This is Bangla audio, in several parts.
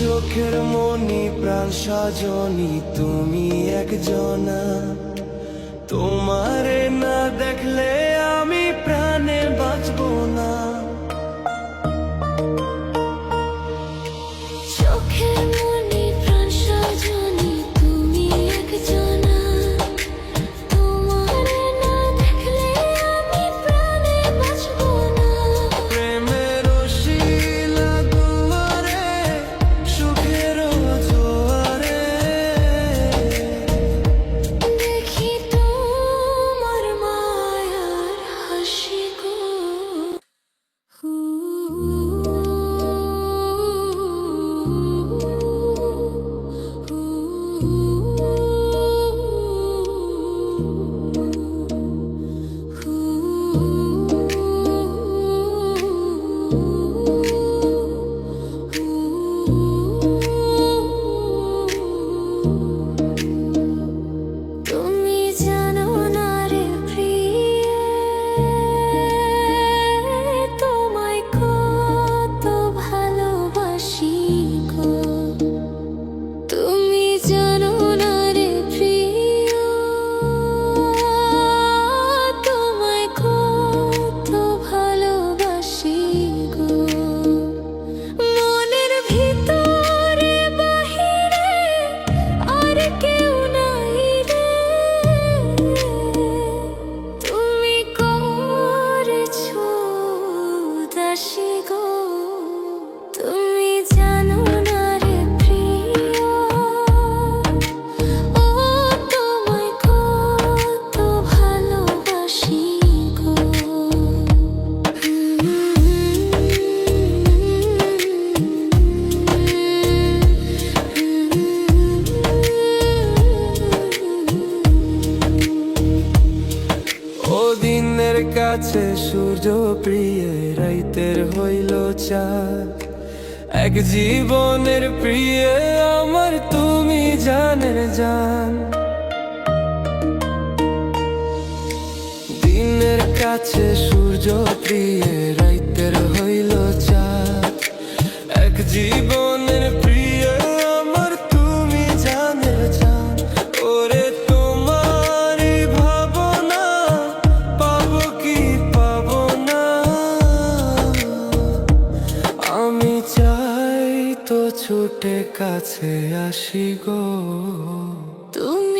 চোখের মনি প্রাণ সজনী তুমি একজনা। দিনের কাছে সূর্য প্রিয় রাইতের হইল চাঁদ। এক জীবনের প্রিয় আমার তুমি জানের জান। দিনের কাছে সূর্য প্রিয় তো ছুটে কাছে আসি গো। তুমি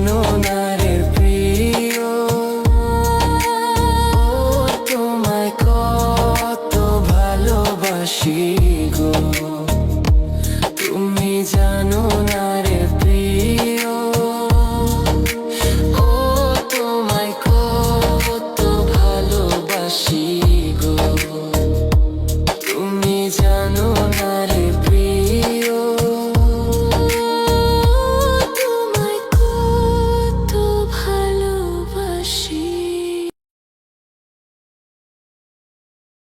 জানো না রে প্রিয় তোমায় কত ভালোবাসি গো।